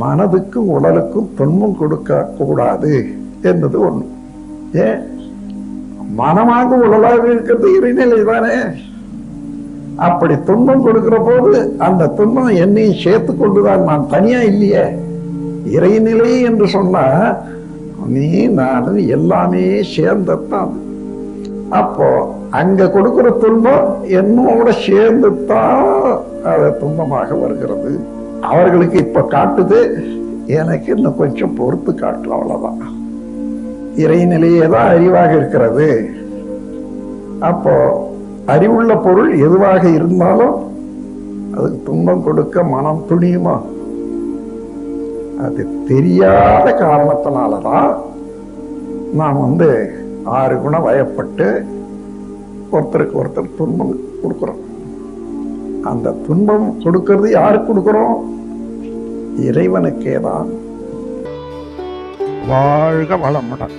மனதுக்கும் உடலுக்கும் துன்பம் கொடுக்க கூடாது என்பது ஒண்ணு. ஏன் மனமாக உடலாக இருக்கிறது இறைநிலை தானே? அப்படி துன்பம் கொடுக்கிற போது அந்த துன்பம் என்னையும் சேர்த்து கொண்டுதான் நான் தனியா இல்லையே? இறைநிலை என்று சொன்னா நீ நான் எல்லாமே சேர்ந்தத்தான். அப்போ அங்க கொடுக்கிற துன்பம் என்னோட சேர்ந்து தான் அது துன்பமாக வருகிறது. அவர்களுக்கு இப்ப காட்டுது. எனக்கு இன்னும் கொஞ்சம் பொறுத்து காட்டும் அவ்வளவுதான். இறைநிலையே தான் அறிவாக இருக்கிறது. அப்போ அறிவுள்ள பொருள் எதுவாக இருந்தாலும் அதுக்கு துன்பம் கொடுக்க மனம் துணியுமா? அது தெரியாத காரணத்தினாலதான் நாம் வந்து ஆறு குணம் வயப்பட்டு ஒருத்தருக்கு ஒருத்தர் துன்பம் கொடுக்குறோம். அந்த துன்பம் கொடுக்கிறது யாருக்கு கொடுக்கிறோம்? இறைவனுக்கே தான். வாழ்க வளமுடன்.